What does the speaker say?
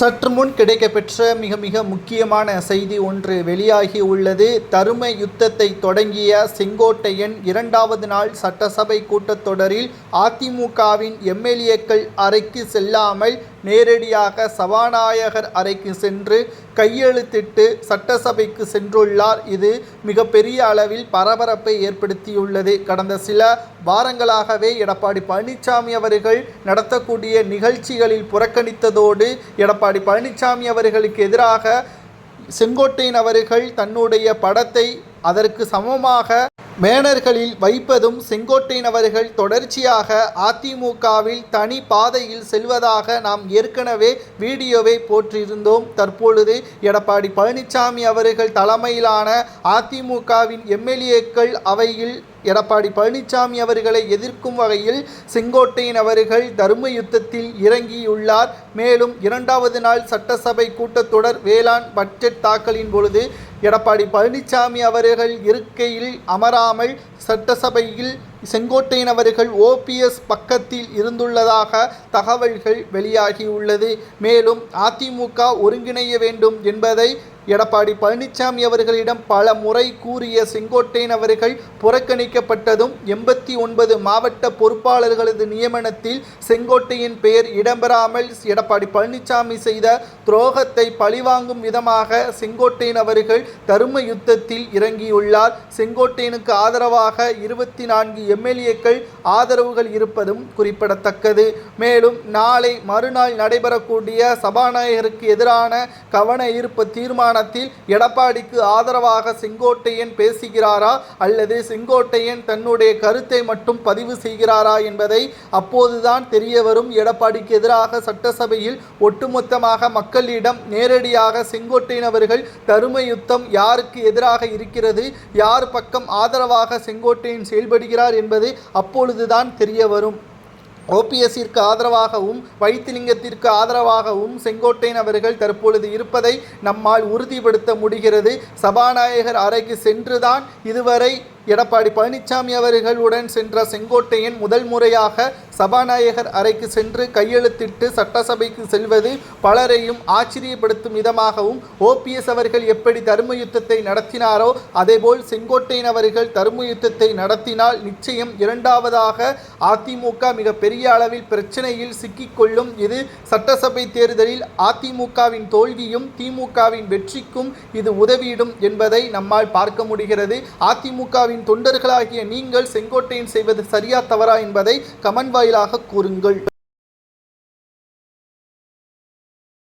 சற்று முன் கிடைக்கப்பெற்ற மிக மிக முக்கியமான செய்தி ஒன்று வெளியாகி உள்ளது. தரும யுத்தத்தை தொடங்கிய செங்கோட்டையன் இரண்டாவது நாள் சட்டசபை கூட்டத்தொடரில் அதிமுகவின் எம்எல்ஏக்கள் அறைக்கு செல்லாமல் நேரடியாக சபாநாயகர் அறைக்கு சென்று கையெழுத்திட்டு சட்டசபைக்கு சென்றுள்ளார். இது மிகப்பெரிய அளவில் பரபரப்பை ஏற்படுத்தியுள்ளது. கடந்த சில வாரங்களாகவே எடப்பாடி பழனிசாமி அவர்கள் நடத்தக்கூடிய நிகழ்ச்சிகளில் புறக்கணித்ததோடு எடப்பாடி பழனிசாமி அவர்களுக்கு எதிராக செங்கோட்டையின் அவர்கள் தன்னுடைய படத்தை அதற்கு சமமாக மேனர்களில் வைப்பதும் செங்கோட்டையன் அவர்கள் தொடர்ச்சியாக அதிமுகவில் தனி பாதையில் செல்வதாக நாம் ஏற்கனவே வீடியோவை போற்றிருந்தோம். தற்பொழுது எடப்பாடி பழனிசாமி அவர்கள் தலைமையிலான அதிமுகவின் எம்எல்ஏக்கள் அவையில் எடப்பாடி பழனிசாமி அவர்களை எதிர்க்கும் வகையில் செங்கோட்டையன் அவர்கள் தர்ம யுத்தத்தில் இறங்கியுள்ளார். மேலும் இரண்டாவது நாள் சட்டசபை கூட்டத்தொடர் வேளாண் பட்ஜெட் தாக்கலின் பொழுது எடப்பாடி பழனிசாமி அவர்கள் இருக்கையில் அமராமல் சட்டசபையில் செங்கோட்டையன் அவர்கள் ஓபிஎஸ் பக்கத்தில் இருந்துள்ளதாக தகவல்கள் வெளியாகியுள்ளது. மேலும் அதிமுக ஒருங்கிணைய வேண்டும் என்பதை எடப்பாடி பழனிசாமி அவர்களிடம் பல முறை கூறிய செங்கோட்டையன் அவர்கள் புறக்கணிக்கப்பட்டதும் எண்பத்தி ஒன்பது மாவட்ட பொறுப்பாளர்களது நியமனத்தில் செங்கோட்டையின் பெயர் இடம்பெறாமல் எடப்பாடி பழனிசாமி செய்த துரோகத்தை பழிவாங்கும் விதமாக செங்கோட்டையன் அவர்கள் தரும யுத்தத்தில் இறங்கியுள்ளார். செங்கோட்டையனுக்கு ஆதரவாக இருபத்தி நான்கு எம்எல்ஏக்கள் ஆதரவுகள் இருப்பதும் குறிப்பிடத்தக்கது. மேலும் நாளை மறுநாள் நடைபெறக்கூடிய சபாநாயகருக்கு எதிரான கவன ஈர்ப்பு தீர்மானத்தில் எடப்பாடிக்கு ஆதரவாக செங்கோட்டையன் பேசுகிறாரா அல்லது செங்கோட்டையன் தன்னுடைய கருத்தை மட்டும் பதிவு செய்கிறாரா என்பதை அப்போதுதான் தெரிய வரும் எடப்பாடிக்கு எதிராக சட்டசபையில் ஒட்டுமொத்தமாக மக்களிடம் நேரடியாக செங்கோட்டையன் அவர்கள் தரும யுத்தம் யாருக்கு எதிராக இருக்கிறது யார் பக்கம் ஆதரவாக செங்கோட்டையன் செயல்படுகிறார் என்பது அப்பொழுதுதான் தெரிய வரும் ஓபிஎஸ்ஸிற்கு ஆதரவாகவும் வைத்திலிங்கத்திற்கு ஆதரவாகவும் செங்கோட்டையன் அவர்கள் தற்பொழுது இருப்பதை நம்மால் உறுதிப்படுத்த முடிகிறது. சபாநாயகர் அறைக்கு சென்றுதான் இதுவரை எடப்பாடி பழனிசாமி அவர்களுடன் சென்ற செங்கோட்டையன் முதல் முறையாக சபாநாயகர் அறைக்கு சென்று கையெழுத்திட்டு சட்டசபைக்கு செல்வது பலரையும் ஆச்சரியப்படுத்தும் விதமாகவும் ஓபிஎஸ் அவர்கள் எப்படி தர்ம யுத்தத்தை நடத்தினாரோ அதேபோல் செங்கோட்டையன் அவர்கள் தர்ம யுத்தத்தை நடத்தினால் நிச்சயம் இரண்டாவதாக அதிமுக மிக பெரிய அளவில் பிரச்சனையில் சிக்கிக்கொள்ளும். இது சட்டசபை தேர்தலில் அதிமுகவின் தோல்வியும் திமுகவின் வெற்றிக்கும் இது உதவிடும் என்பதை நம்மால் பார்க்க முடிகிறது. அதிமுகவின் தொண்டர்களாகிய நீங்கள் செங்கோட்டையன் செய்வது சரியா தவறா என்பதை கமெண்ட் வாயிலாக கூறுங்கள்.